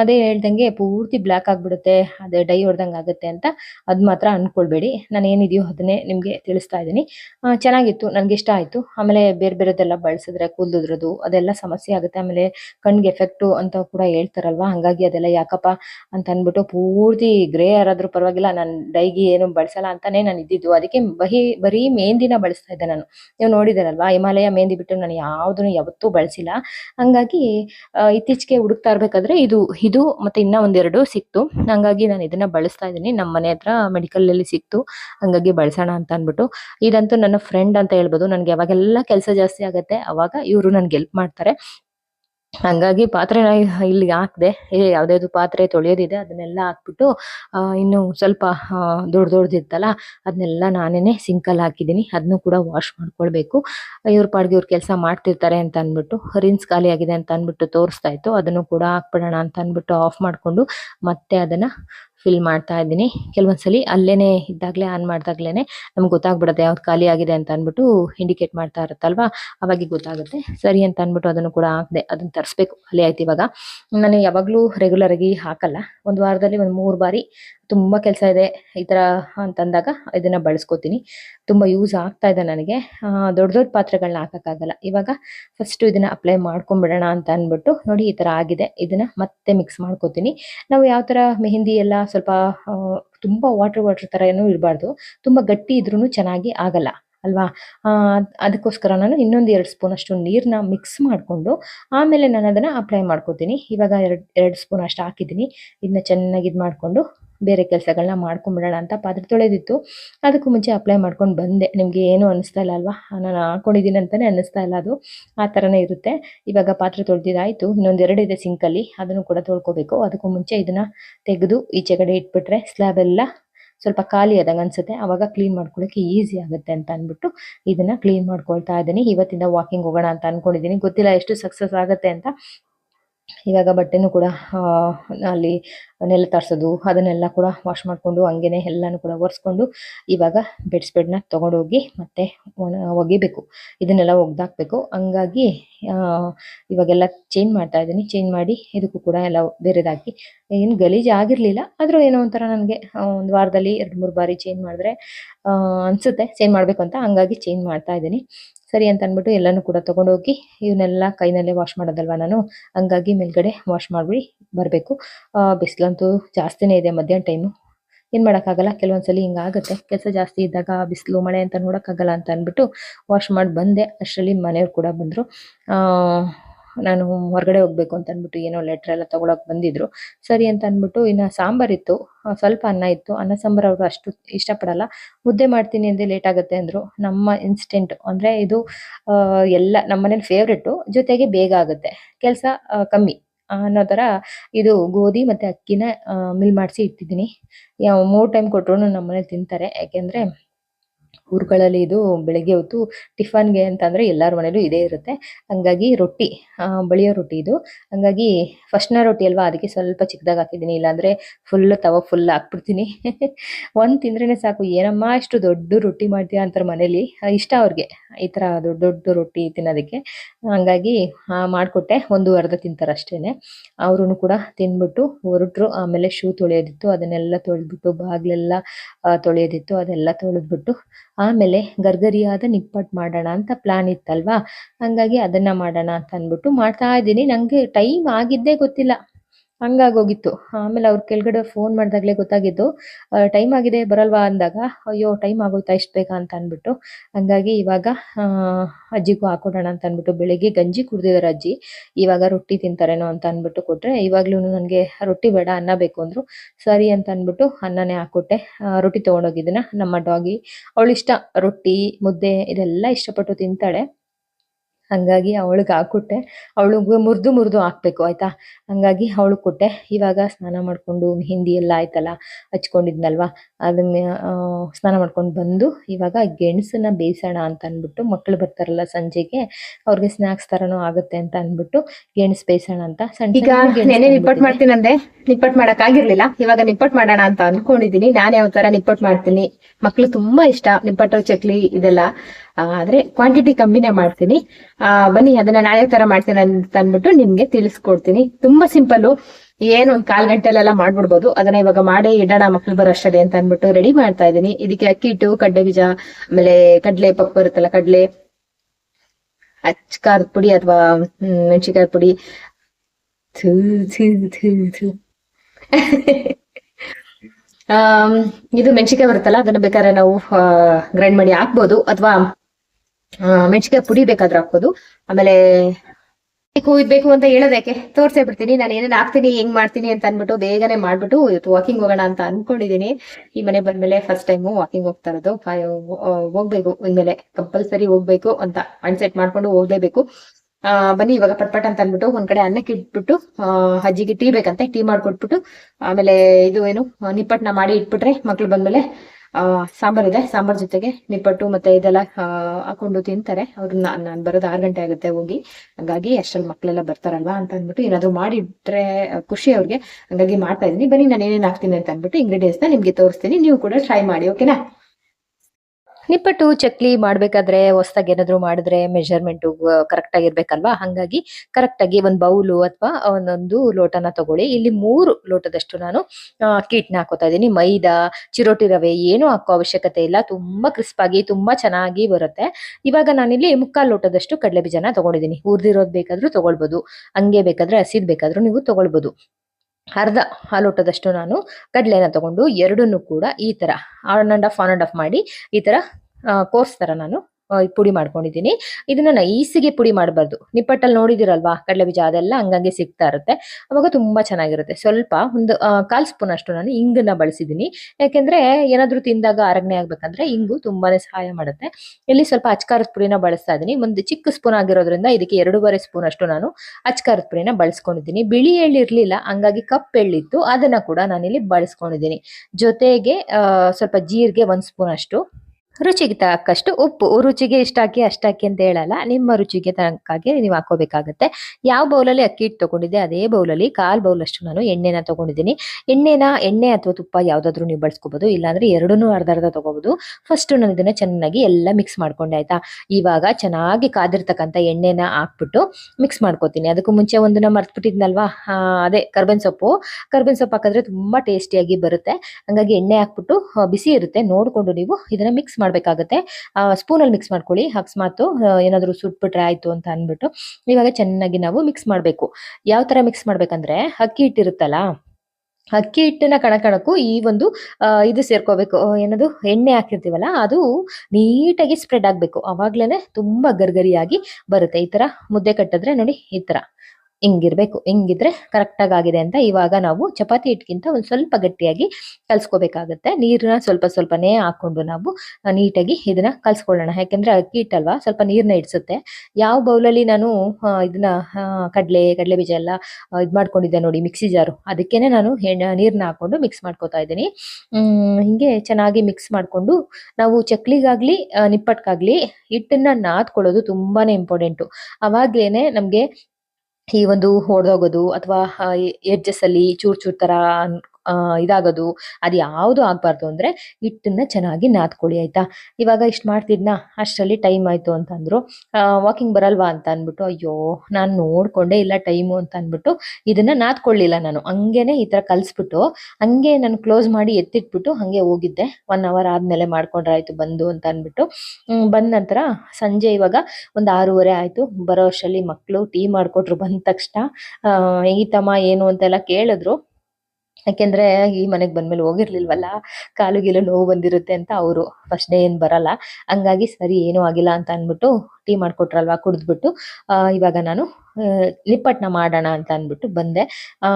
ಅದೇ ಹೇಳ್ದಂಗೆ ಪೂರ್ತಿ ಬ್ಲ್ಯಾಕ್ ಆಗಿಬಿಡುತ್ತೆ, ಅದೇ ಡೈ ಹೊಡೆದಂಗೆ ಆಗುತ್ತೆ ಅಂತ ಅದು ಮಾತ್ರ ಅಂದ್ಕೊಳ್ಬೇಡಿ ನಾನು ಏನಿದೆಯೋ ಅದನ್ನೇ ನಿಮಗೆ ತಿಳಿಸ್ತಾ ಇದ್ದೀನಿ. ಚೆನ್ನಾಗಿತ್ತು, ನನಗೆ ಇಷ್ಟ ಆಯಿತು. ಆಮೇಲೆ ಬೇರೆ ಬೇರೆದೆಲ್ಲ ಬಳಸಿದ್ರೆ ಕೂದಲುದ್ರದು ಅದೆಲ್ಲ ಸಮಸ್ಯೆ ಆಗುತ್ತೆ. ಆಮೇಲೆ ಕಣ್ಣಿಗೆ ಎಫೆಕ್ಟು ಅಂತ ಕೂಡ ಹೇಳ್ತಾರಲ್ವಾ, ಹಾಗಾಗಿ ಅದೆಲ್ಲ ಯಾಕಪ್ಪ ಅಂತ ಅಂದ್ಬಿಟ್ಟು ಪೂರ್ತಿ ಗ್ರೇ ಯಾರಾದ್ರೂ ಪರವಾಗಿಲ್ಲ, ನಾನು ಡೈಗೆ ಏನು ಬಳಸಲ್ಲ ಅಂತಾನೆ ನಾನು ಇದ್ದಿದ್ದು. ಅದಕ್ಕೆ ಬಹಿ, ಬರೀ ಮೆಹಂದಿನ ಬಳಸ್ತಾ ಇದ್ದೆ ನಾನು. ನೀವು ನೋಡಿದಾರಲ್ವಾ ಹಿಮಾಲಯ ಮೆಹಂದಿ ಬಿಟ್ಟು ನಾನು ಯಾವುದನ್ನು ಯಾವತ್ತೂ ಬಳಸಿಲ್ಲ. ಹಂಗಾಗಿ ಇತ್ತೀಚೆಗೆ ಹುಡುಕ್ತಾ ಇರ್ಬೇಕಾದ್ರೆ ಇದು ಇದು ಮತ್ತೆ ಇನ್ನ ಒಂದೆರಡು ಸಿಕ್ತು. ಹಂಗಾಗಿ ನಾನು ಇದನ್ನ ಬಳಸ್ತಾ ಇದ್ದೀನಿ. ನಮ್ಮ ಮನೆ ಹತ್ರ ಮೆಡಿಕಲ್ ಅಲ್ಲಿ ಸಿಕ್ತು. ಹಂಗಾಗಿ ಬಳಸೋಣ ಅಂತ ಅಂದ್ಬಿಟ್ಟು ಇದಂತೂ ನನ್ನ ಫ್ರೆಂಡ್ ಅಂತ ಹೇಳ್ಬೋದು. ನನ್ಗೆ ಯಾವಾಗೆಲ್ಲ ಕೆಲಸ ಜಾಸ್ತಿ ಆಗತ್ತೆ, ಅವಾಗ ಇವರು ನನ್ಗೆ ಹೆಲ್ಪ್ ಮಾಡ್ತಾರೆ. ಹಂಗಾಗಿ ಪಾತ್ರೆ ಇಲ್ಲಿಗೆ ಹಾಕ್ದೆ ಯಾವ್ದಾದ್ರು ಪಾತ್ರೆ ತೊಳೆಯೋದಿದೆ, ಅದನ್ನೆಲ್ಲ ಹಾಕ್ಬಿಟ್ಟು ಇನ್ನು ಸ್ವಲ್ಪ ದೊಡ್ಡ ದೊಡ್ಡದಿತ್ತಲ್ಲ ಅದನ್ನೆಲ್ಲ ನಾನೇನೆ ಸಿಂಕಲ್ಲಿ ಹಾಕಿದ್ದೀನಿ. ಅದನ್ನು ಕೂಡ ವಾಶ್ ಮಾಡ್ಕೊಳ್ಬೇಕು. ಇವ್ರ ಪಾಡ್ಗೆ ಇವ್ರ ಕೆಲಸ ಮಾಡ್ತಿರ್ತಾರೆ ಅಂತ ಅಂದ್ಬಿಟ್ಟು, ರಿನ್ಸ್ ಖಾಲಿ ಆಗಿದೆ ಅಂತ ಅಂದ್ಬಿಟ್ಟು ತೋರಿಸ್ತಾ ಇತ್ತು. ಅದನ್ನು ಕೂಡ ಹಾಕ್ಬಿಡೋಣ ಅಂತ ಅಂದ್ಬಿಟ್ಟು ಆಫ್ ಮಾಡಿಕೊಂಡು ಮತ್ತೆ ಅದನ್ನ ಫಿಲ್ ಮಾಡ್ತಾ ಇದ್ದೀನಿ. ಕೆಲವೊಂದ್ಸಲಿ ಅಲ್ಲೇನೆ ಇದ್ದಾಗಲೇ ಆನ್ ಮಾಡಿದಾಗ್ಲೇ ನಮ್ಗೆ ಗೊತ್ತಾಗ್ಬಿಡುತ್ತೆ ಯಾವ್ದು ಖಾಲಿ ಆಗಿದೆ ಅಂತ ಅಂದ್ಬಿಟ್ಟು ಇಂಡಿಕೇಟ್ ಮಾಡ್ತಾ ಇರುತ್ತಲ್ವಾ? ಅವಾಗ ಗೊತ್ತಾಗುತ್ತೆ. ಸರಿ ಅಂತ ಅಂದ್ಬಿಟ್ಟು ಅದನ್ನು ಕೂಡ ಹಾಕಿದೆ, ಅದನ್ನ ತರಿಸ್ಬೇಕು. ಖಾಲಿ ಆಯ್ತು ಇವಾಗ. ನಾನು ಯಾವಾಗಲೂ ರೆಗ್ಯುಲರ್ ಆಗಿ ಹಾಕಲ್ಲ. ಒಂದು ವಾರದಲ್ಲಿ ಒಂದು ಮೂರು ಬಾರಿ ತುಂಬಾ ಕೆಲಸ ಇದೆ ಈ ತರ ಅಂತಂದಾಗ ಇದನ್ನ ಬಳಸ್ಕೋತೀನಿ. ತುಂಬಾ ಯೂಸ್ ಆಗ್ತಾ ಇದೆ ನನಗೆ. ದೊಡ್ಡ ದೊಡ್ಡ ಪಾತ್ರೆಗಳನ್ನ ಹಾಕೋಕ್ಕಾಗಲ್ಲ. ಇವಾಗ ಫಸ್ಟ್ ಇದನ್ನ ಅಪ್ಲೈ ಮಾಡ್ಕೊಂಬಿಡೋಣ ಅಂತ ಅಂದ್ಬಿಟ್ಟು ನೋಡಿ ಈ ತರ ಆಗಿದೆ. ಇದನ್ನ ಮತ್ತೆ ಮಿಕ್ಸ್ ಮಾಡ್ಕೋತೀನಿ. ನಾವು ಯಾವ ತರ ಮೆಹಂದಿ ಎಲ್ಲ ಸ್ವಲ್ಪ ತುಂಬ ವಾಟರ್ ವಾಟರ್ ತರ ಏನೂ ಇರಬಾರ್ದು ತುಂಬಾ ಗಟ್ಟಿ ಇದ್ರೂ ಚೆನ್ನಾಗಿ ಆಗಲ್ಲ, ಅಲ್ವಾ? ಅದಕ್ಕೋಸ್ಕರ ನಾನು ಇನ್ನೊಂದು ಎರಡು ಸ್ಪೂನ್ ಅಷ್ಟು ನೀರನ್ನ ಮಿಕ್ಸ್ ಮಾಡಿಕೊಂಡು ಆಮೇಲೆ ನಾನು ಅದನ್ನ ಅಪ್ಲೈ ಮಾಡ್ಕೋತೀನಿ. ಇವಾಗ ಎರಡು ಎರಡು ಸ್ಪೂನ್ ಅಷ್ಟು ಹಾಕಿದ್ದೀನಿ. ಇದನ್ನ ಚೆನ್ನಾಗಿ ಇದು ಮಾಡಿಕೊಂಡು ಬೇರೆ ಕೆಲಸಗಳನ್ನ ಮಾಡ್ಕೊಂಡ್ಬಿಡೋಣ ಅಂತ ಪಾತ್ರೆ ತೊಳೆದಿತ್ತು. ಅದಕ್ಕೂ ಮುಂಚೆ ಅಪ್ಲೈ ಮಾಡ್ಕೊಂಡು ಬಂದೆ. ನಿಮಗೆ ಏನು ಅನಿಸ್ತಾ ಇಲ್ಲ ಅಲ್ವಾ? ನಾನು ಹಾಕೊಂಡಿದ್ದೀನಿ ಅಂತಾನೆ ಅನ್ನಿಸ್ತಾ ಇಲ್ಲ ಅದು. ಆ ಥರನೇ ಇರುತ್ತೆ. ಇವಾಗ ಪಾತ್ರೆ ತೊಳೆದಿದ್ದಾಯಿತು. ಇನ್ನೊಂದು ಎರಡು ಇದೆ ಸಿಂಕಲ್ಲಿ ಅದನ್ನು ಕೂಡ ತೊಳ್ಕೊಬೇಕು. ಅದಕ್ಕೂ ಮುಂಚೆ ಇದನ್ನ ತೆಗೆದು ಈಚೆ ಕಡೆ ಇಟ್ಬಿಟ್ರೆ ಸ್ಲ್ಯಾಬ್ ಎಲ್ಲ ಸ್ವಲ್ಪ ಖಾಲಿ ಆದಂಗೆ ಅನ್ಸುತ್ತೆ. ಅವಾಗ ಕ್ಲೀನ್ ಮಾಡ್ಕೊಳ್ಳೋಕೆ ಈಸಿ ಆಗುತ್ತೆ ಅಂತ ಅಂದ್ಬಿಟ್ಟು ಇದನ್ನ ಕ್ಲೀನ್ ಮಾಡ್ಕೊಳ್ತಾ ಇದ್ದೀನಿ. ಇವತ್ತಿಂದ ವಾಕಿಂಗ್ ಹೋಗೋಣ ಅಂತ ಅನ್ಕೊಂಡಿದ್ದೀನಿ. ಗೊತ್ತಿಲ್ಲ ಎಷ್ಟು ಸಕ್ಸಸ್ ಆಗುತ್ತೆ ಅಂತ. ಇವಾಗ ಬಟ್ಟೆನೂ ಕೂಡ ಅಲ್ಲಿ ನೆಲ ತರಿಸೋದು, ಅದನ್ನೆಲ್ಲ ಕೂಡ ವಾಶ್ ಮಾಡಿಕೊಂಡು ಹಂಗೇನೆ ಎಲ್ಲನೂ ಕೂಡ ಒರೆಸ್ಕೊಂಡು ಇವಾಗ ಬೆಡ್ ಸ್ಪ್ರೆಡ್ನ ತೊಗೊಂಡೋಗಿ ಮತ್ತೆ ಒಗಿಬೇಕು. ಇದನ್ನೆಲ್ಲ ಒಗ್ದಾಕ್ಬೇಕು. ಹಂಗಾಗಿ ಇವಾಗೆಲ್ಲ ಚೇಂಜ್ ಮಾಡ್ತಾ ಇದ್ದೀನಿ. ಚೇಂಜ್ ಮಾಡಿ ಇದಕ್ಕೂ ಕೂಡ ಎಲ್ಲ ಬೇರೆದಾಕಿ. ಏನು ಗಲೀಜು ಆಗಿರಲಿಲ್ಲ, ಆದರೂ ಏನೋ ಒಂಥರ ನನಗೆ ಒಂದು ವಾರದಲ್ಲಿ ಎರಡು ಮೂರು ಬಾರಿ ಚೇಂಜ್ ಮಾಡಿದ್ರೆ ಅನ್ಸುತ್ತೆ ಚೇಂಜ್ ಮಾಡಬೇಕು ಅಂತ. ಹಂಗಾಗಿ ಚೇಂಜ್ ಮಾಡ್ತಾ ಇದ್ದೀನಿ. ಸರಿ ಅಂತ ಅಂದ್ಬಿಟ್ಟು ಎಲ್ಲನೂ ಕೂಡ ತಗೊಂಡೋಗಿ ಇವನ್ನೆಲ್ಲ ಕೈನಲ್ಲೇ ವಾಶ್ ಮಾಡೋದಲ್ವಾ ನಾನು? ಹಂಗಾಗಿ ಮೇಲ್ಗಡೆ ವಾಶ್ ಮಾಡಿ ಬರಬೇಕು. ಬಿಸಿಲಂತೂ ಜಾಸ್ತಿನೇ ಇದೆ ಮಧ್ಯಾಹ್ನ ಟೈಮು ಏನು ಮಾಡೋಕ್ಕಾಗಲ್ಲ, ಕೆಲವೊಂದ್ಸಲಿ ಹಿಂಗಾಗುತ್ತೆ. ಕೆಲಸ ಜಾಸ್ತಿ ಇದ್ದಾಗ ಬಿಸಿಲು, ಮಳೆ ಅಂತ ನೋಡೋಕ್ಕಾಗಲ್ಲ ಅಂತ ಅಂದ್ಬಿಟ್ಟು ವಾಶ್ ಮಾಡಿ ಬಂದೆ. ಅಷ್ಟರಲ್ಲಿ ಮನೆಯವ್ರು ಕೂಡ ಬಂದರು. ನಾನು ಹೊರಗಡೆ ಹೋಗ್ಬೇಕು ಅಂತ ಅಂದ್ಬಿಟ್ಟು ಏನೋ ಲೆಟ್ರ್ ಎಲ್ಲ ತಗೊಳಕ್ ಬಂದಿದ್ರು. ಸರಿ ಅಂತ ಅಂದ್ಬಿಟ್ಟು ಇನ್ನ ಸಾಂಬಾರ್ ಇತ್ತು ಸ್ವಲ್ಪ ಅನ್ನ ಇತ್ತು. ಅನ್ನ ಸಾಂಬಾರ್ ಅವರು ಅಷ್ಟು ಇಷ್ಟಪಡಲ್ಲ. ಮುದ್ದೆ ಮಾಡ್ತೀನಿ ಅಂದ್ರೆ ಲೇಟ್ ಆಗುತ್ತೆ ಅಂದ್ರು. ನಮ್ಮ ಇನ್ಸ್ಟೆಂಟ್ ಅಂದ್ರೆ ಇದು ಎಲ್ಲ ನಮ್ಮ ಮನೇಲಿ ಜೊತೆಗೆ ಬೇಗ ಆಗುತ್ತೆ. ಕೆಲಸ ಕಮ್ಮಿ. ಅನ್ನೋ ಥರ ಇದು ಗೋಧಿ ಮತ್ತೆ ಅಕ್ಕಿನ ಮಿಲ್ ಮಾಡಿಸಿ ಇಟ್ಟಿದ್ದೀನಿ. ಯಾವ, ಮೂರು ಟೈಮ್ ಕೊಟ್ರು ನಮ್ಮ ತಿಂತಾರೆ. ಯಾಕೆಂದ್ರೆ ಊರುಗಳಲ್ಲಿ ಇದು ಬೆಳಿಗ್ಗೆ ಹೊತ್ತು ಟಿಫನ್ಗೆ ಅಂತಂದ್ರೆ ಎಲ್ಲರ ಮನೇಲೂ ಇದೇ ಇರುತ್ತೆ. ಹಂಗಾಗಿ ರೊಟ್ಟಿ ಬಳಿಯೋ ರೊಟ್ಟಿ ಇದು. ಹಂಗಾಗಿ ಫಸ್ಟ್ನ ರೊಟ್ಟಿ ಅಲ್ವಾ, ಅದಕ್ಕೆ ಸ್ವಲ್ಪ ಚಿಕ್ಕದಾಗಿ ಹಾಕಿದ್ದೀನಿ. ಇಲ್ಲಾಂದ್ರೆ ಫುಲ್ ತವ ಫುಲ್ ಹಾಕ್ಬಿಡ್ತೀನಿ. [LAUGHS] ಒಂದ್ ತಿಂದ್ರೇ ಸಾಕು. ಏನಮ್ಮ ಇಷ್ಟು ದೊಡ್ಡ ರೊಟ್ಟಿ ಮಾಡ್ತೀಯಾ ಅಂತಾರೆ ಮನೇಲಿ. ಇಷ್ಟ ಅವ್ರಿಗೆ. ಈ ತರ ದೊಡ್ಡ ದೊಡ್ಡ ರೊಟ್ಟಿ ತಿನ್ನೋದಕ್ಕೆ. ಹಂಗಾಗಿ ಮಾಡ್ಕೊಟ್ಟೆ. ಒಂದು ಅರ್ಧ ತಿಂತಾರೆ ಅಷ್ಟೇನೆ ಅವ್ರು ಕೂಡ ತಿಂದ್ಬಿಟ್ಟು ಹೊರಟ್ರು. ಆಮೇಲೆ ಶೂ ತೊಳೆಯೋದಿತ್ತು. ಅದನ್ನೆಲ್ಲ ತೊಳೆದ್ಬಿಟ್ಟು, ಬಾಗ್ಲೆಲ್ಲ ತೊಳೆಯೋದಿತ್ತು. ಅದೆಲ್ಲ ತೊಳೆದ್ಬಿಟ್ಟು ಆಮೇಲೆ ಗರ್ಗರಿಯಾದ ನಿಪ್ಪಟ್ಟು ಮಾಡೋಣ ಅಂತ ಪ್ಲಾನ್ ಇತ್ತಲ್ವಾ? ಹಂಗಾಗಿ ಅದನ್ನ ಮಾಡೋಣ ಅಂತ ಅಂದ್ಬಿಟ್ಟು ಮಾಡ್ತಾ ಇದ್ದೀನಿ. ನಂಗೆ ಟೈಮ್ ಆಗಿದ್ದೇ ಗೊತ್ತಿಲ್ಲ. ಹಂಗಾಗೋಗಿತ್ತು. ಆಮೇಲೆ ಅವ್ರ ಕೆಳಗಡೆ ಫೋನ್ ಮಾಡಿದಾಗಲೇ ಗೊತ್ತಾಗಿದ್ದು ಟೈಮ್ ಆಗಿದೆ, ಬರಲ್ವಾ? ಅಂದಾಗ, ಅಯ್ಯೋ, ಟೈಮ್ ಆಗೋಯ್ತಾ, ಇಷ್ಟು ಬೇಗ? ಅಂತ ಅಂದ್ಬಿಟ್ಟು, ಹಂಗಾಗಿ ಇವಾಗ ಅಜ್ಜಿಗೂ ಹಾಕೊಡೋಣ ಅಂತ ಅಂದ್ಬಿಟ್ಟು ಬೆಳಿಗ್ಗೆ ಗಂಜಿ ಕುಡ್ದಿದ್ದಾರೆ ಅಜ್ಜಿ. ಇವಾಗ ರೊಟ್ಟಿ ತಿಂತಾರೇನೋ ಅಂತ ಅಂದ್ಬಿಟ್ಟು ಕೊಟ್ರೆ ಇವಾಗ್ಲೂ ನನಗೆ ರೊಟ್ಟಿ ಬೇಡ, ಅನ್ನ ಬೇಕು ಅಂದ್ರು. ಸರಿ ಅಂತ ಅಂದ್ಬಿಟ್ಟು ಅನ್ನನೇ ಹಾಕೊಟ್ಟೆ. ರೊಟ್ಟಿ ತಗೊಂಡೋಗಿದ್ದನ್ನ ನಮ್ಮ ಡಾಗಿ ಅವಳಿಷ್ಟ ರೊಟ್ಟಿ, ಮುದ್ದೆ, ಇದೆಲ್ಲ ಇಷ್ಟಪಟ್ಟು ತಿಂತಾಳೆ. ಹಂಗಾಗಿ ಅವಳಿಗೆ ಹಾಕೊಟ್ಟೆ ಅವಳಿಗೆ ಮುರಿದು ಮುರಿದು ಹಾಕ್ಬೇಕು ಆಯ್ತಾ? ಹಂಗಾಗಿ ಅವಳು ಕೊಟ್ಟೆ. ಇವಾಗ ಸ್ನಾನ ಮಾಡ್ಕೊಂಡು ಮೆಹಂದಿ ಎಲ್ಲ ಆಯ್ತಲ್ಲ ಹಚ್ಕೊಂಡಿದ್ನಲ್ವಾ? ಅದನ್ನ ಸ್ನಾನ ಮಾಡ್ಕೊಂಡು ಬಂದು ಇವಾಗ ಗೆಣಸನ್ನ ಬೇಯಿಸೋಣ ಅಂತ ಅಂದ್ಬಿಟ್ಟು ಮಕ್ಕಳು ಬರ್ತಾರಲ್ಲ ಸಂಜೆಗೆ ಅವ್ರಿಗೆ ಸ್ನಾಕ್ಸ್ ಥರನೂ ಆಗುತ್ತೆ ಅಂತ ಅಂದ್ಬಿಟ್ಟು ಗೆಣಸ್ ಬೇಯಿಸೋಣ ಅಂತ ಸಂಜೆ ನಿಪ್ಪಟ್ಟು. ಮಾಡ್ತೀನಂದೆ. ನಿಪ್ಪಟ್ ಮಾಡಕ್ ಆಗಿರ್ಲಿಲ್ಲ. ಇವಾಗ ನಿಪ್ಪಟ್ಟು ಮಾಡೋಣ ಅಂತ ಅನ್ಕೊಂಡಿದೀನಿ. ನಾನು ಯಾವ ತರ ನಿಪ್ಪಟ್ಟು ಮಾಡ್ತೀನಿ? ಮಕ್ಳು ತುಂಬಾ ಇಷ್ಟ. ನಿಪ್ಪಟ್ಟು ಚಕ್ಲಿ ಇದೆಲ್ಲ. ಆದ್ರೆ ಕ್ವಾಂಟಿಟಿ ಕಮ್ಮಿನೇ ಮಾಡ್ತೀನಿ. ಆ, ಬನ್ನಿ, ಅದನ್ನ ನಾಳೆ ತರ ಮಾಡ್ತೀನಿ ಅಂತ ಅಂದ್ಬಿಟ್ಟು ನಿಮ್ಗೆ ತಿಳಿಸ್ಕೊಡ್ತೀನಿ. ತುಂಬಾ ಸಿಂಪಲ್ ಏನು ಒಂದ್ ಕಾಲ್ ಗಂಟೆಲೆಲ್ಲ ಮಾಡ್ಬಿಡ್ಬೋದು. ಅದನ್ನ ಇವಾಗ ಮಾಡಿ ಇಡೋಣ, ಮಕ್ಳು ಬರೋಷ್ಟೇ ಅಂತ ಅಂದ್ಬಿಟ್ಟು ರೆಡಿ ಮಾಡ್ತಾ ಇದೀನಿ ಇದಕ್ಕೆ ಅಕ್ಕಿ ಹಿಟ್ಟು, ಕಡ್ಲೆ ಬೀಜ, ಆಮೇಲೆ ಕಡ್ಲೆ ಪಪ್ಪು ಇರುತ್ತಲ್ಲ ಕಡ್ಲೆ, ಅಚ್ಚ ಖಾರದ ಪುಡಿ ಅಥವಾ ಮೆಣಸಿಕಾರದ ಪುಡಿ. ಆ ಇದು ಮೆಣಸಿಕಾಯಿ ಬರುತ್ತಲ್ಲ, ಅದನ್ನ ಬೇಕಾದ್ರೆ ನಾವು ಗ್ರೈಂಡ್ ಮಾಡಿ ಹಾಕ್ಬೋದು. ಅಥವಾ ಮೆಣಸಿಕಾಯಿ ಪುಡಿ ಬೇಕಾದ್ರೆ ಹಾಕೋದು ಆಮೇಲೆ ಬೇಕು ಇದ್ ಬೇಕು ಅಂತ ಹೇಳೋದಕ್ಕೆ ತೋರ್ಸೇ ಬಿಡ್ತೀನಿ. ನಾನು ಏನೇನು ಹಾಕ್ತೀನಿ, ಹೆಂಗ್ ಮಾಡ್ತೀನಿ ಅಂತ ಅನ್ಬಿಟ್ಟು ಬೇಗನೆ ಮಾಡ್ಬಿಟ್ಟು ಇವತ್ತು ವಾಕಿಂಗ್ ಹೋಗೋಣ ಅಂತ ಅನ್ಕೊಂಡಿದೀನಿ. ಈ ಮನೆ ಬಂದ್ಮೇಲೆ ಫಸ್ಟ್ ಟೈಮ್ ವಾಕಿಂಗ್ ಹೋಗ್ತಾ ಇರೋದು. ಹೋಗ್ಬೇಕು. ಇನ್ಮೇಲೆ ಕಂಪಲ್ಸರಿ ಹೋಗ್ಬೇಕು ಅಂತ ಮೈಂಡ್ ಸೆಟ್ ಮಾಡ್ಕೊಂಡು ಹೋಗ್ಲೇಬೇಕು. ಆ, ಬನ್ನಿ ಇವಾಗ ಪಟ್ ಪಟ್ ಅಂತ ಅನ್ಬಿಟ್ಟು ಒಂದ್ ಕಡೆ ಅನ್ನಕ್ಕೆ ಇಟ್ಬಿಟ್ಟು ಅಜ್ಜಿಗೆ ಟೀ ಬೇಕಂತೆ, ಟೀ ಮಾಡ್ಕೊಟ್ಬಿಟ್ಟು, ಆಮೇಲೆ ಇದು ಏನು ನಿಪ್ಪಟ್ನ ಮಾಡಿ ಇಟ್ಬಿಟ್ರೆ ಮಕ್ಳು ಬಂದ್ಮೇಲೆ ಸಾಂಬಾರ್ ಇದೆ. ಸಾಂಬಾರ್ ಜೊತೆಗೆ ನಿಪ್ಪಟ್ಟು ಮತ್ತೆ ಇದೆಲ್ಲ ಆ, ಹಾಕೊಂಡು ತಿಂತಾರೆ. ಅವ್ರು ನಾನ್ ಬರೋದು ಆರು ಗಂಟೆ ಆಗುತ್ತೆ ಹೋಗಿ. ಹಂಗಾಗಿ ಅಷ್ಟ್ರಲ್ಲಿ ಮಕ್ಳೆಲ್ಲ ಬರ್ತಾರಲ್ವಾ ಅಂತ ಅಂದ್ಬಿಟ್ಟು ಏನಾದ್ರು ಮಾಡಿಟ್ರೆ ಆ, ಖುಷಿ ಅವ್ರಿಗೆ. ಹಂಗಾಗಿ ಮಾಡ್ತಾ ಇದೀನಿ. ಬನ್ನಿ ನಾನು ಏನೇನ್ ಹಾಕ್ತೀನಿ ಅಂತ ಅಂದ್ಬಿಟ್ಟು ಇಂಗ್ರೀಡಿಯೆಂಟ್ಸ್ನ ನಿಮ್ಗೆ ತೋರಿಸ್ತೀನಿ. ನೀವು ಕೂಡ ಟ್ರೈ ಮಾಡಿ ಓಕೆನಾ ನಿಪ್ಪಟ್ಟು, ಚಕ್ಲಿ ಮಾಡ್ಬೇಕಾದ್ರೆ ಹೊಸ್ದಾಗಿ ಏನಾದ್ರು ಮಾಡಿದ್ರೆ ಮೆಜರ್ಮೆಂಟ್ ಕರೆಕ್ಟ್ ಆಗಿರ್ಬೇಕಲ್ವಾ ಹಾಗಾಗಿ ಕರೆಕ್ಟ್ ಆಗಿ ಒಂದು ಬೌಲು ಅಥವಾ ಒಂದೊಂದು ಲೋಟನ ತಗೊಳ್ಳಿ. ಇಲ್ಲಿ ಮೂರು ಲೋಟದಷ್ಟು ನಾನು ಅಕ್ಕಿ ಹಾಕೋತಾ ಇದ್ದೀನಿ. ಮೈದಾ, ಚಿರೋಟಿ ರವೆ ಏನು ಹಾಕೋ ಅವಶ್ಯಕತೆ ಇಲ್ಲ. ತುಂಬಾ ಕ್ರಿಸ್ಪ್ ಆಗಿ, ತುಂಬಾ ಚೆನ್ನಾಗಿ ಬರುತ್ತೆ. ಇವಾಗ ನಾನಿಲ್ಲಿ ಮುಕ್ಕಾಲ್ ಲೋಟದಷ್ಟು ಕಡಲೆ ಬೀಜನ ತಗೊಂಡಿದ್ದೀನಿ. ಹುರಿದಿರೋದು ಬೇಕಾದ್ರೂ ತಗೊಳ್ಬೋದು. ಹಂಗೆ ಬೇಕಾದ್ರೆ ಹಸಿದ್ ಬೇಕಾದ್ರೂ ನೀವು ತಗೊಳ್ಬೋದು. ಅರ್ಧ ಹಾಲು ಲೋಟದಷ್ಟು ನಾನು ಕಡಲೆನ ತಗೊಂಡು ಎರಡನ್ನೂ ಕೂಡ ಈ ಥರ on and off on and off ಮಾಡಿ ಈ ಥರ ಕೋರ್ಸ್ ಥರ ನಾನು ಪುಡಿ ಮಾಡ್ಕೊಂಡಿದ್ದೀನಿ. ಇದನ್ನ ನೈಸಿಗೆ ಪುಡಿ ಮಾಡಬಾರ್ದು. ನಿಪ್ಪಟ್ಟಲ್ಲಿ ನೋಡಿದಿರಲ್ವಾ? ಕಡಲೆ ಬೀಜ ಅದೆಲ್ಲ ಹಂಗಂಗೆ ಸಿಗ್ತಾ ಇರುತ್ತೆ. ಅವಾಗ ತುಂಬಾ ಚೆನ್ನಾಗಿರುತ್ತೆ. ಸ್ವಲ್ಪ ಒಂದು ಕಾಲ್ ಸ್ಪೂನ್ ಅಷ್ಟು ನಾನು ಇಂಗನ್ನ ಬಳಸಿದ್ದೀನಿ. ಯಾಕೆಂದ್ರೆ ಏನಾದ್ರೂ ತಿಂದಾಗ ಆರಗ್ನೆ ಆಗ್ಬೇಕಂದ್ರೆ ಇಂಗು ತುಂಬಾನೇ ಸಹಾಯ ಮಾಡುತ್ತೆ. ಇಲ್ಲಿ ಸ್ವಲ್ಪ ಅಚ್ಕಾರದ ಪುಡಿನ ಬಳಸ್ತಾ ಇದೀನಿ ಒಂದು ಚಿಕ್ಕ ಸ್ಪೂನ್ ಆಗಿರೋದ್ರಿಂದ ಇದಕ್ಕೆ ಎರಡೂವರೆ ಸ್ಪೂನ್ ಅಷ್ಟು ನಾನು ಅಚ್ಕಾರದ ಪುಡಿನ ಬಳಸ್ಕೊಂಡಿದ್ದೀನಿ. ಬಿಳಿ ಎಳ್ಳು ಇರ್ಲಿಲ್ಲ, ಹಂಗಾಗಿ ಕಪ್ ಎಳ್ಳಿತ್ತು ಅದನ್ನ ಕೂಡ ನಾನಿಲ್ಲಿ ಬಳಸ್ಕೊಂಡಿದ್ದೀನಿ. ಜೊತೆಗೆ ಸ್ವಲ್ಪ ಜೀರಿಗೆ ಒಂದ್ ಸ್ಪೂನ್ ಅಷ್ಟು. ರುಚಿಗೆ ತಕ್ಕಷ್ಟು ಉಪ್ಪು. ರುಚಿಗೆ ಇಷ್ಟಾಕಿ ಅಷ್ಟಾಕಿ ಅಂತ ಹೇಳಲ್ಲ. ನಿಮ್ಮ ರುಚಿಗೆ ತಕ್ಕಾಗೆ ನೀವು ಹಾಕೋಬೇಕಾಗತ್ತೆ. ಯಾವ ಬೌಲಲ್ಲಿ ಅಕ್ಕಿ ಹಿಟ್ಟು ತಗೊಂಡಿದ್ದೆ, ಅದೇ ಬೌಲಲ್ಲಿ ಕಾಲ್ ಬೌಲ್ ಅಷ್ಟು ನಾನು ಎಣ್ಣೆನ ತಗೊಂಡಿದ್ದೀನಿ. ಎಣ್ಣೆನ, ಎಣ್ಣೆ ಅಥವಾ ತುಪ್ಪ ಯಾವ್ದಾದ್ರು ನೀವು ಬಳಸ್ಕೋಬಹುದು ಇಲ್ಲಾಂದ್ರೆ ಎರಡನ್ನೂ ಅರ್ಧ ಅರ್ಧ ತಗೋಬಹುದು ಫಸ್ಟ್ ನಾನು ಇದನ್ನ ಚೆನ್ನಾಗಿ ಎಲ್ಲ ಮಿಕ್ಸ್ ಮಾಡ್ಕೊಂಡೆ, ಆಯ್ತಾ? ಇವಾಗ ಚೆನ್ನಾಗಿ ಕಾದಿರ್ತಕ್ಕಂಥ ಎಣ್ಣೆನ ಹಾಕ್ಬಿಟ್ಟು ಮಿಕ್ಸ್ ಮಾಡ್ಕೋತೀನಿ. ಅದಕ್ಕೂ ಮುಂಚೆ ಒಂದನ್ನ ಮರ್ತ್ಬಿಟ್ಟಿದ್ನಲ್ವಾ? ಅದೇ ಕರ್ಬೇವಿನ ಸೊಪ್ಪು. ಕರ್ಬೇವಿನ ಸೊಪ್ಪು ಹಾಕಿದ್ರೆ ತುಂಬಾ ಟೇಸ್ಟಿಯಾಗಿ ಬರುತ್ತೆ. ಹಂಗಾಗಿ ಎಣ್ಣೆ ಹಾಕ್ಬಿಟ್ಟು ಬಿಸಿ ಇರುತ್ತೆ. ನೋಡ್ಕೊಂಡು ನೀವು ಇದನ್ನ ಮಿಕ್ಸ್ ಮಾಡ್ಬೇಕಾಗತ್ತೆ. ಸ್ಪೂನಲ್ಲಿ ಮಿಕ್ಸ್ ಮಾಡ್ಕೊಳ್ಳಿ. ಅಕಸ್ಮಾತ್ ಏನಾದರೂ ಸುಟ್ಬಿಟ್ರೆ ಆಯ್ತು ಅಂತ ಅಂದ್ಬಿಟ್ಟು ಇವಾಗ ಚೆನ್ನಾಗಿ ನಾವು ಮಿಕ್ಸ್ ಮಾಡಬೇಕು. ಯಾವ ತರ ಮಿಕ್ಸ್ ಮಾಡ್ಬೇಕಂದ್ರೆ ಅಕ್ಕಿ ಹಿಟ್ಟಿರುತ್ತಲ್ಲ, ಅಕ್ಕಿ ಹಿಟ್ಟನ್ನ ಕಣಕಣಕ್ಕೂ ಈ ಒಂದು ಇದು ಸೇರ್ಕೋಬೇಕು. ಏನದು? ಎಣ್ಣೆ ಹಾಕಿರ್ತೀವಲ್ಲ, ಅದು ನೀಟಾಗಿ ಸ್ಪ್ರೆಡ್ ಆಗಬೇಕು. ಅವಾಗ್ಲೇ ತುಂಬಾ ಗರ್ಗರಿಯಾಗಿ ಬರುತ್ತೆ. ಈ ತರ ಮುದ್ದೆ ಕಟ್ಟಿದ್ರೆ ನೋಡಿ ಈ ತರ. ಹಿಂಗಿರ್ಬೇಕು, ಹಿಂಗಿದ್ರೆ ಕರೆಕ್ಟಾಗಿ ಆಗಿದೆ ಅಂತ ಇವಾಗ ನಾವು ಚಪಾತಿ ಹಿಟ್ಗಿಂತ ಒಂದು ಸ್ವಲ್ಪ ಗಟ್ಟಿಯಾಗಿ ಕಲ್ಸ್ಕೋಬೇಕಾಗುತ್ತೆ. ನೀರನ್ನ ಸ್ವಲ್ಪ ಸ್ವಲ್ಪನೇ ಹಾಕೊಂಡು ನಾವು ನೀಟಾಗಿ ಇದನ್ನ ಕಲ್ಸ್ಕೊಳ್ಳೋಣ. ಯಾಕೆಂದ್ರೆ ಅಕ್ಕಿ ಹಿಟ್ಟಲ್ವಾ, ಸ್ವಲ್ಪ ನೀರ್ನ ಇಡ್ಸುತ್ತೆ ಯಾವ ಬೌಲಲ್ಲಿ ನಾನು ಇದನ್ನ ಕಡಲೆ, ಕಡ್ಲೆ ಬೀಜ ಎಲ್ಲ ಇದು ಮಾಡ್ಕೊಂಡಿದ್ದೆ ನೋಡಿ ಮಿಕ್ಸಿ ಜಾರು, ಅದಕ್ಕೇನೆ ನಾನು ನೀರನ್ನ ನೀರ್ನ ಹಾಕೊಂಡು ಮಿಕ್ಸ್ ಮಾಡ್ಕೊತಾ ಇದ್ದೀನಿ. ಹಿಂಗೆ ಚೆನ್ನಾಗಿ ಮಿಕ್ಸ್ ಮಾಡ್ಕೊಂಡು ನಾವು ಚಕ್ಲಿಗಾಗ್ಲಿ ನಿಪ್ಪಟ್ಗಾಗ್ಲಿ ಹಿಟ್ಟನ್ನ ನಾದ್ಕೊಳ್ಳೋದು ತುಂಬಾನೇ ಇಂಪಾರ್ಟೆಂಟು. ಅವಾಗ್ಲೇನೆ ನಮ್ಗೆ ಈ ಒಂದು ಹೊಡೆದೋಗೋದು ಅಥವಾ ಎಡ್ಜಸ್ ಅಲ್ಲಿ ಚೂರ್ ಚೂರ್ ತರ ಇದಾಗೋದು, ಅದು ಯಾವುದು ಆಗ್ಬಾರ್ದು ಅಂದ್ರೆ ಹಿಟ್ಟನ್ನ ಚೆನ್ನಾಗಿ ನಾದ್ಕೊಳ್ಳಿ, ಆಯ್ತಾ? ಇವಾಗ ಇಷ್ಟ ಮಾಡ್ತಿದ್ನಾ? ಅಷ್ಟರಲ್ಲಿ ಟೈಮ್ ಆಯ್ತು ಅಂತ ಅಂದ್ರು ವಾಕಿಂಗ್ ಬರಲ್ವಾ ಅಂತ ಅಂದ್ಬಿಟ್ಟು, ಅಯ್ಯೋ, ನಾನು ನೋಡ್ಕೊಂಡೆ ಇಲ್ಲ ಟೈಮು ಅಂತ ಅಂದ್ಬಿಟ್ಟು ಇದನ್ನ ನಾದ್ಕೊಳ್ಳಿಲ್ಲ ನಾನು. ಹಂಗೇನೆ ಈ ತರ ಕಲಿಸ್ಬಿಟ್ಟು, ಹಂಗೆ ನಾನು ಕ್ಲೋಸ್ ಮಾಡಿ ಎತ್ತಿಟ್ಬಿಟ್ಟು ಹಂಗೆ ಹೋಗಿದ್ದೆ. ಒನ್ ಅವರ್ ಆದ್ಮೇಲೆ ಮಾಡ್ಕೊಂಡ್ರೆ ಆಯ್ತು ಬಂದು ಅಂತ ಅಂದ್ಬಿಟ್ಟು. ಬಂದ ನಂತರ ಸಂಜೆ ಇವಾಗ ಒಂದು ಆರೂವರೆ ಆಯ್ತು. ಬರೋ ಅಷ್ಟರಲ್ಲಿ ಮಕ್ಕಳು ಟೀ ಮಾಡ್ಕೊಟ್ರು ಬಂದ ತಕ್ಷಣ. ಹೇಗಿತ್ತಮ್ಮ ಏನು ಅಂತೆಲ್ಲ ಕೇಳಿದ್ರು. ಯಾಕೆಂದ್ರೆ ಈ ಮನೆಗೆ ಬಂದ್ಮೇಲೆ ಹೋಗಿರ್ಲಿಲ್ವಲ್ಲ? ಕಾಲು ಗೀಲು ನೋವು ಬಂದಿರುತ್ತೆ ಅಂತ ಅವರು. ಫಸ್ಟ್ ಡೇ ಏನ್ ಬರಲ್ಲ. ಹಂಗಾಗಿ ಸರಿ ಏನೂ ಆಗಿಲ್ಲ ಅಂತ ಅಂದ್ಬಿಟ್ಟು ಟೀ ಮಾಡ್ಕೊಟ್ರಲ್ವಾ ಕುಡಿದ್ಬಿಟ್ಟು. ಇವಾಗ ನಾನು ಆ, ನಿಪ್ಪಟ್ನ ಮಾಡೋಣ ಅಂತ ಅಂದ್ಬಿಟ್ಟು ಬಂದೆ.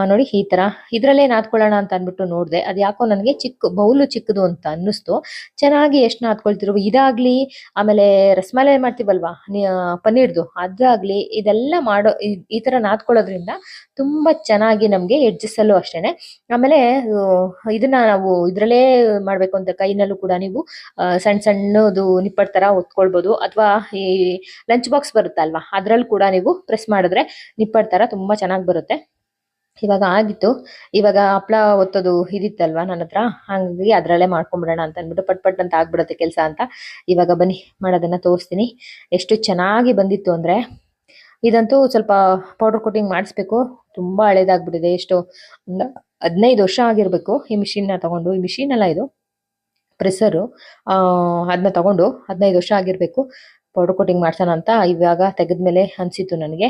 ನೋಡಿ ಈ ತರ ಇದ್ರಲ್ಲೇ ನಾದ್ಕೊಳ್ಳೋಣ ಅಂತ ಅಂದ್ಬಿಟ್ಟು ನೋಡಿದೆ. ಅದು ಯಾಕೋ ನನಗೆ ಚಿಕ್ಕ ಬೌಲು ಚಿಕ್ಕದು ಅಂತ ಅನ್ನಿಸ್ತು. ಚೆನ್ನಾಗಿ ಎಷ್ಟು ನಾದ್ಕೊಳ್ತಿರೋ ಇದಾಗ್ಲಿ ಆಮೇಲೆ ರಸಮಲೈ ಮಾಡ್ತೀವಲ್ವಾ? ಪನ್ನೀರ್ದು. ಅದಾಗ್ಲಿ ಇದೆಲ್ಲ ಮಾಡೋ ಈ- ತರ ನಾದ್ಕೊಳ್ಳೋದ್ರಿಂದ ತುಂಬಾ ಚೆನ್ನಾಗಿ ನಮ್ಗೆ ಎಡ್ಜಸ್ ಅಷ್ಟೇ ಅಷ್ಟೇನೆ. ಆಮೇಲೆ ಇದನ್ನ ನಾವು ಇದ್ರಲ್ಲೇ ಮಾಡ್ಬೇಕು ಅಂತ ಕೈನಲ್ಲೂ ಕೂಡ ನೀವು ಸಣ್ಣ ಸಣ್ಣದು ನಿಪ್ಪಟ್ ತರ ಒತ್ಕೊಳ್ಬಹುದು ಅಥವಾ ಈ ಲಂಚ್ ಬಾಕ್ಸ್ ಬರುತ್ತಲ್ವಾ? ಅದರಲ್ಲಿ ಕೂಡ ನೀವು ಪ್ರೆಸ್ ಮಾಡಿದ್ರೆ ನಿಪ್ಪಟ್ ತರ ತುಂಬಾ ಚೆನ್ನಾಗಿ ಬರುತ್ತೆ. ಇವಾಗ ಆಗಿತ್ತು. ಇವಾಗ ಹಪ್ಳ ಒತ್ತೋದು ಇದಿತ್ತಲ್ವಾ ನನ್ನ ಹತ್ರ? ಹಂಗಾಗಿ ಅದ್ರಲ್ಲೇ ಮಾಡ್ಕೊಂಡ್ಬಿಡೋಣ ಅಂತ ಅಂದ್ಬಿಟ್ಟು ಪಟ್ ಪಟ್ ಅಂತ ಆಗ್ಬಿಡುತ್ತೆ ಕೆಲಸ ಅಂತ. ಇವಾಗ ಬನ್ನಿ, ಮಾಡೋದನ್ನ ತೋರಿಸ್ತೀನಿ. ಎಷ್ಟು ಚೆನ್ನಾಗಿ ಬಂದಿತ್ತು ಅಂದ್ರೆ ಇದಂತೂ ಸ್ವಲ್ಪ ಪೌಡರ್ ಕೋಟಿಂಗ್ ಮಾಡಿಸ್ಬೇಕು. ತುಂಬಾ ಹಳೇದಾಗ್ಬಿಟ್ಟಿದೆ. ಎಷ್ಟು ಒಂದು ಹದಿನೈದು ವರ್ಷ ಆಗಿರ್ಬೇಕು ಈ ಮಿಷಿನ್ನ ತಗೊಂಡು. ಈ ಮಿಷಿನ್ ಅಲ್ಲ ಇದು ಪ್ರೆಸ್ಸರು ಅದನ್ನ ತಗೊಂಡು ಹದಿನೈದು ವರ್ಷ ಆಗಿರ್ಬೇಕು. ಪೌಡರ್ ಕೋಟಿಂಗ್ ಮಾಡ್ಸೋಣ ಅಂತ ಇವಾಗ ತೆಗೆದ್ಮೇಲೆ ಅನ್ಸಿತ್ತು ನನಗೆ.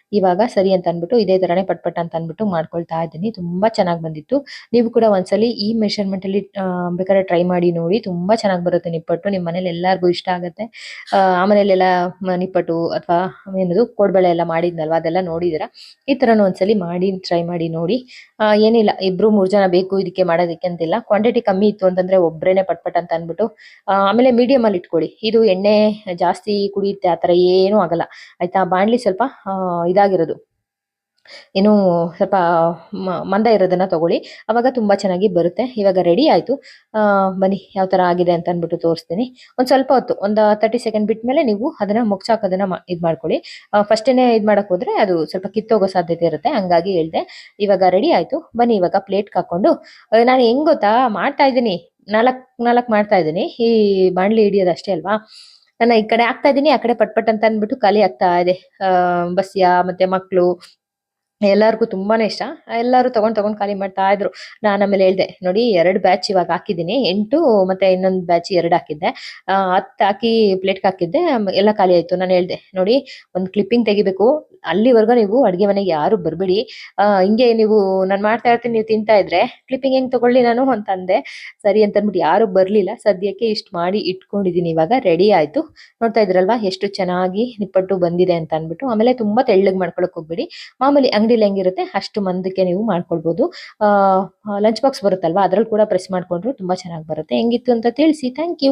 ಇವಾಗ ಸರಿ ಅಂತ ಅಂದ್ಬಿಟ್ಟು ಇದೇ ತರನೇ ಪಟ್ಪಟ್ ಪಟ್ ಅಂತ ಅಂದ್ಬಿಟ್ಟು ಮಾಡ್ಕೊಳ್ತಾ ಇದ್ದೀನಿ. ತುಂಬಾ ಚೆನ್ನಾಗಿ ಬಂದಿತ್ತು. ನೀವು ಕೂಡ ಒಂದ್ಸಲಿ ಈ ಮೆಷರ್ಮೆಂಟ್ ಅಲ್ಲಿ ಬೇಕಾದ್ರೆ ಟ್ರೈ ಮಾಡಿ ನೋಡಿ. ತುಂಬಾ ಚೆನ್ನಾಗಿ ಬರುತ್ತೆ ನಿಪ್ಪಟ್ಟು. ನಿಮ್ಮ ಮನೇಲಿ ಎಲ್ಲರಿಗೂ ಇಷ್ಟ ಆಗುತ್ತೆ. ಆ, ಆ ಮನೇಲೆಲ್ಲ ನಿಪ್ಪಟ್ಟು ಅಥವಾ ಏನದು ಕೋಡ್ಬಳೆ ಎಲ್ಲ ಮಾಡಿದ್ನಲ್ವಾ ಅದೆಲ್ಲ ನೋಡಿದಿರ ಈ ತರನು ಒಂದ್ಸಲಿ ಮಾಡಿ ಟ್ರೈ ಮಾಡಿ ನೋಡಿ. ಏನಿಲ್ಲ ಇಬ್ರು ಮೂರ್ ಜನ ಬೇಕು ಇದಕ್ಕೆ ಮಾಡೋದಕ್ಕೆ ಅಂತಿಲ್ಲ. ಕ್ವಾಂಟಿಟಿ ಕಮ್ಮಿ ಇತ್ತು ಅಂತಂದ್ರೆ ಒಬ್ರೇನೆ ಪಟ್ ಪಟ್ ಅಂತ ಅಂದ್ಬಿಟ್ಟು ಆಮೇಲೆ ಮೀಡಿಯಂ ಅಲ್ಲಿ ಇಟ್ಕೊಳ್ಳಿ. ಇದು ಎಣ್ಣೆ ಜಾಸ್ತಿ ಕುಡಿಯುತ್ತೆ ಆತರ ಏನು ಆಗಲ್ಲ. ಆಯ್ತಾ? ಬಾಣ್ಲಿ ಸ್ವಲ್ಪ ಆ, ಇದಾಗಿರೋದು. ಏನು ಸ್ವಲ್ಪ ಮಂದ ಇರೋದನ್ನ ತಗೊಳ್ಳಿ. ಅವಾಗ ತುಂಬಾ ಚೆನ್ನಾಗಿ ಬರುತ್ತೆ. ಇವಾಗ ರೆಡಿ ಆಯ್ತು. ಬನ್ನಿ, ಯಾವ ತರ ಆಗಿದೆ ಅಂತ ಅಂದ್ಬಿಟ್ಟು ತೋರಿಸ್ತೀನಿ. ಒಂದ್ ಸ್ವಲ್ಪ ಹೊತ್ತು, ಒಂದು ತರ್ಟಿ ಸೆಕೆಂಡ್ ಬಿಟ್ಮೇಲೆ ನೀವು ಅದನ್ನ ಮುಗ್ಸಾಕೋದನ್ನ ಇದ್ ಮಾಡ್ಕೊಳ್ಳಿ. ಫಸ್ಟೇನೆ ಇದ್ ಮಾಡಕ್ ಹೋದ್ರೆ ಅದು ಸ್ವಲ್ಪ ಕಿತ್ತೋಗೋ ಸಾಧ್ಯತೆ ಇರುತ್ತೆ. ಹಂಗಾಗಿ ಹೇಳ್ದೆ, ಇವಾಗ ರೆಡಿ ಆಯ್ತು. ಬನ್ನಿ, ಇವಾಗ ಪ್ಲೇಟ್ ಹಾಕೊಂಡು. ನಾನು ಹೆಂಗ್ ಗೊತ್ತಾ, ಮಾಡ್ತಾ ಇದ್ದೀನಿ. ನಾಲ್ಕ್ ನಾಲ್ಕ್ ಮಾಡ್ತಾ ಇದ್ದೀನಿ. ಈ ಬಾಣ್ಲಿ ಹಿಡಿಯೋದು ಅಷ್ಟೇ ಅಲ್ವಾ? ನಾನು ಈ ಕಡೆ ಆಗ್ತಾ ಇದ್ದೀನಿ, ಆ ಕಡೆ ಪಟ್ ಪಟ್ ಅಂತ ಅಂದ್ಬಿಟ್ಟು ಖಾಲಿ ಆಗ್ತಾ ಇದೆ. ಬಸ್ಯ ಮತ್ತೆ ಮಕ್ಕಳು ಎಲ್ಲರಿಗೂ ತುಂಬಾನೇ ಇಷ್ಟ. ಎಲ್ಲರೂ ತಗೊಂಡ್ ತಗೊಂಡ್ ಖಾಲಿ ಮಾಡ್ತಾ ಇದ್ರು. ನಾನು ಆಮೇಲೆ ಹೇಳ್ದೆ, ನೋಡಿ ಎರಡು ಬ್ಯಾಚ್ ಇವಾಗ ಹಾಕಿದ್ದೀನಿ. ಎಂಟು ಮತ್ತೆ ಇನ್ನೊಂದು ಬ್ಯಾಚ್ ಎರಡು ಹಾಕಿದ್ದೆ. ಹತ್ತು ಹಾಕಿ ಪ್ಲೇಟ್ಗೆ ಹಾಕಿದ್ದೆ. ಎಲ್ಲ ಖಾಲಿ ಆಯ್ತು. ನಾನು ಹೇಳ್ದೆ, ನೋಡಿ ಒಂದು ಕ್ಲಿಪ್ಪಿಂಗ್ ತೆಗಿಬೇಕು. ಅಲ್ಲಿವರೆಗೂ ನೀವು ಅಡ್ಗೆ ಮನೆಗೆ ಯಾರು ಬರ್ಬೇಡಿ. ಹಿಂಗೆ ನೀವು, ನಾನು ಮಾಡ್ತಾ ಇರ್ತೀನಿ, ನೀವು ತಿಂತಾ ಇದ್ರೆ ಕ್ಲಿಪ್ಪಿಂಗ್ ಹೆಂಗ್ ತಗೊಳ್ಳಿ ನಾನು ಅಂತ ಅಂದೆ. ಸರಿ ಅಂತ ಅಂದ್ಬಿಟ್ಟು ಯಾರು ಬರ್ಲಿಲ್ಲ. ಸದ್ಯಕ್ಕೆ ಇಷ್ಟು ಮಾಡಿ ಇಟ್ಕೊಂಡಿದೀನಿ. ಇವಾಗ ರೆಡಿ ಆಯ್ತು. ನೋಡ್ತಾ ಇದ್ರಲ್ವಾ? ಎಷ್ಟು ಚೆನ್ನಾಗಿ ನಿಪ್ಪಟ್ಟು ಬಂದಿದೆ ಅಂತ ಅಂದ್ಬಿಟ್ಟು. ಆಮೇಲೆ ತುಂಬಾ ತೆಳ್ಳಗೆ ಮಾಡ್ಕೊಳಕ್ಕೆ ಹೋಗ್ಬೇಡಿ. ಮಾಮೂಲಿ ಅಂಗಡಿಲಿ ಹೆಂಗಿರುತ್ತೆ, ಅಷ್ಟು ಮಂದಕ್ಕೆ ನೀವು ಮಾಡ್ಕೊಳ್ಬಹುದು ಲಂಚ್ ಬಾಕ್ಸ್ ಬರುತ್ತಲ್ವಾ, ಅದ್ರಲ್ಲಿ ಕೂಡ ಪ್ರೆಸ್ ಮಾಡ್ಕೊಂಡ್ರು ತುಂಬಾ ಚೆನ್ನಾಗಿ ಬರುತ್ತೆ. ಹೆಂಗಿತ್ತು ಅಂತ ತಿಳಿಸಿ ಥ್ಯಾಂಕ್ ಯು